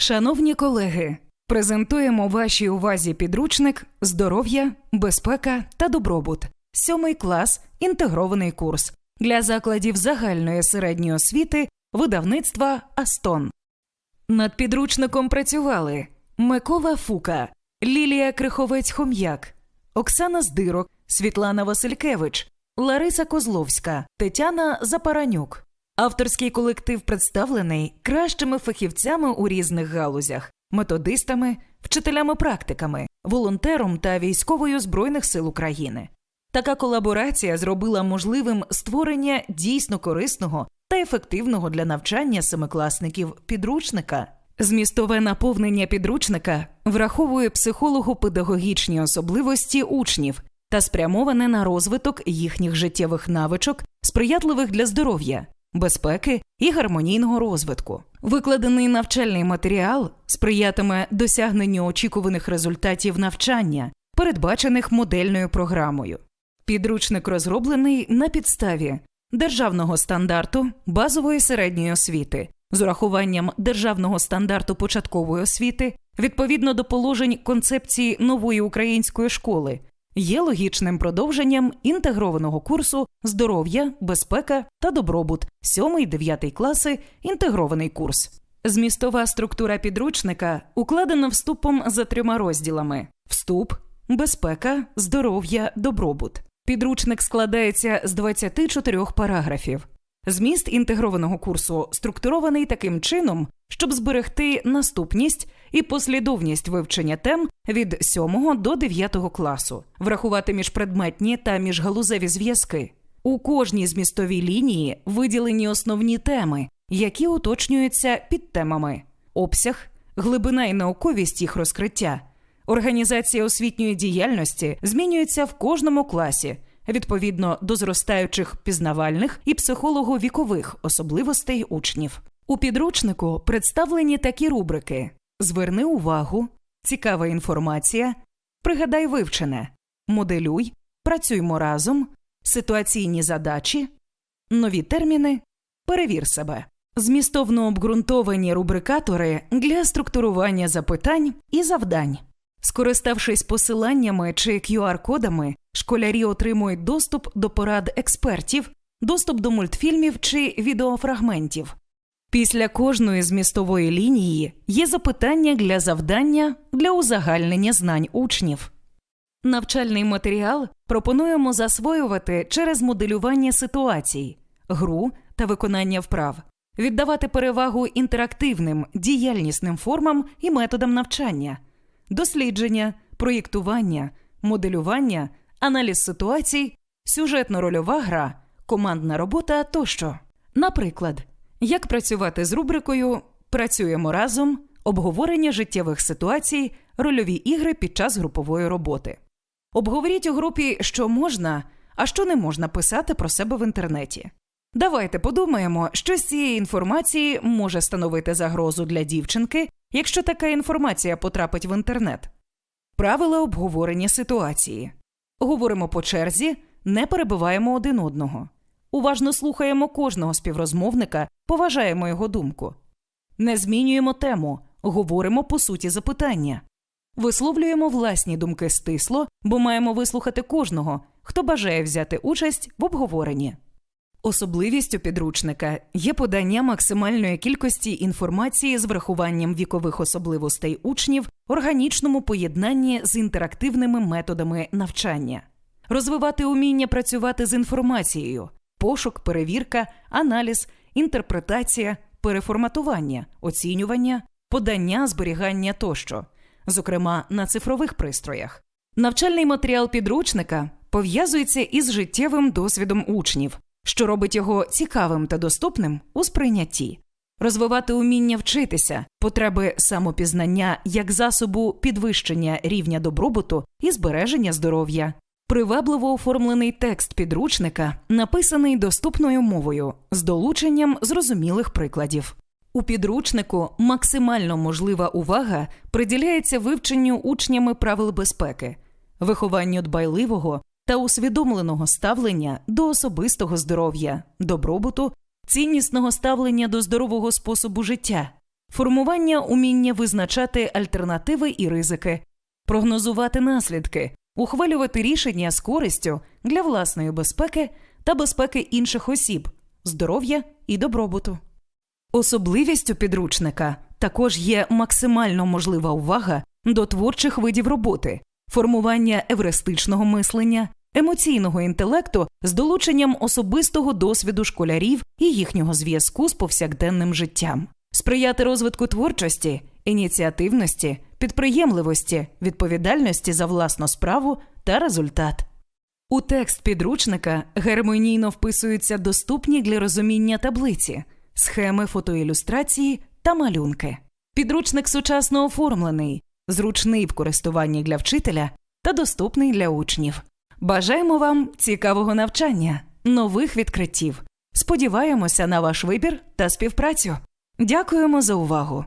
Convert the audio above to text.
Шановні колеги, презентуємо вашій увазі підручник Здоров'я, безпека та добробут. Сьомий клас інтегрований курс для закладів загальної середньої освіти видавництва Астон. Над підручником працювали Микола Фука, Лілія Криховець-Хом'як, Оксана Здирок, Світлана Василькевич, Лариса Козловська, Тетяна Запаранюк. Авторський колектив представлений кращими фахівцями у різних галузях, методистами, вчителями-практиками, волонтером та військовою збройних сил України. Така колаборація зробила можливим створення дійсно корисного та ефективного для навчання семикласників підручника. Змістове наповнення підручника враховує психолого-педагогічні особливості учнів та спрямоване на розвиток їхніх життєвих навичок, сприятливих для здоров'я, безпеки і гармонійного розвитку. Викладений навчальний матеріал сприятиме досягненню очікуваних результатів навчання, передбачених модельною програмою. Підручник розроблений на підставі державного стандарту базової середньої освіти з урахуванням державного стандарту початкової освіти відповідно до положень концепції нової української школи, є логічним продовженням інтегрованого курсу здоров'я, безпека та добробут 7-9 класи інтегрований курс. Змістова структура підручника укладена вступом за трьома розділами: вступ, безпека, здоров'я, добробут. Підручник складається з 24 параграфів. Зміст інтегрованого курсу структурований таким чином, щоб зберегти наступність і послідовність вивчення тем від 7 до 9 класу, врахувати міжпредметні та міжгалузеві зв'язки. У кожній змістовій лінії виділені основні теми, які уточнюються під темами: обсяг, глибина і науковість їх розкриття. Організація освітньої діяльності змінюється в кожному класі відповідно до зростаючих пізнавальних і психолого-вікових особливостей учнів. У підручнику представлені такі рубрики: Зверни увагу, цікава інформація, пригадай вивчене, моделюй, працюймо разом, ситуаційні задачі, нові терміни, перевір себе. Змістовно обґрунтовані рубрикатори для структурування запитань і завдань. Скориставшись посиланнями чи QR-кодами, школярі отримують доступ до порад експертів, доступ до мультфільмів чи відеофрагментів. Після кожної змістової лінії є запитання для завдання для узагальнення знань учнів. Навчальний матеріал пропонуємо засвоювати через моделювання ситуацій, гру та виконання вправ, віддавати перевагу інтерактивним діяльнісним формам і методам навчання дослідження, проєктування, моделювання, аналіз ситуацій, сюжетно-рольова гра, командна робота тощо. Наприклад, як працювати з рубрикою Працюємо разом, обговорення життєвих ситуацій, рольові ігри під час групової роботи. Обговоріть у групі, що можна, а що не можна писати про себе в інтернеті. Давайте подумаємо, що з цієї інформації може становити загрозу для дівчинки, якщо така інформація потрапить в інтернет. Правила обговорення ситуації. Говоримо по черзі, не перебиваємо один одного. Уважно слухаємо кожного співрозмовника, поважаємо його думку. Не змінюємо тему, говоримо по суті запитання. Висловлюємо власні думки стисло, бо маємо вислухати кожного, хто бажає взяти участь в обговоренні. Особливістю підручника є подання максимальної кількості інформації з врахуванням вікових особливостей учнів, органічному поєднанні з інтерактивними методами навчання, розвивати уміння працювати з інформацією, пошук, перевірка, аналіз, інтерпретація, переформатування, оцінювання, подання, зберігання тощо, зокрема на цифрових пристроях. Навчальний матеріал підручника пов'язується із життєвим досвідом учнів що робить його цікавим та доступним у сприйнятті, розвивати уміння вчитися, потреби самопізнання як засобу підвищення рівня добробуту і збереження здоров'я. Привабливо оформлений текст підручника написаний доступною мовою з долученням зрозумілих прикладів. У підручнику максимально можлива увага приділяється вивченню учнями правил безпеки, вихованню дбайливого та усвідомленого ставлення до особистого здоров'я, добробуту, ціннісного ставлення до здорового способу життя, формування уміння визначати альтернативи і ризики, прогнозувати наслідки, ухвалювати рішення з користю для власної безпеки та безпеки інших осіб, здоров'я і добробуту. Особливістю підручника також є максимально можлива увага до творчих видів роботи, формування евристичного мислення, емоційного інтелекту з долученням особистого досвіду школярів і їхнього зв'язку з повсякденним життям, сприяти розвитку творчості, ініціативності, підприємливості, відповідальності за власну справу та результат. У текст підручника гармонійно вписуються доступні для розуміння таблиці, схеми фотоілюстрації та малюнки. Підручник сучасно оформлений, зручний в користуванні для вчителя та доступний для учнів. Бажаємо вам цікавого навчання, нових відкриттів. Сподіваємося на ваш вибір та співпрацю. Дякуємо за увагу!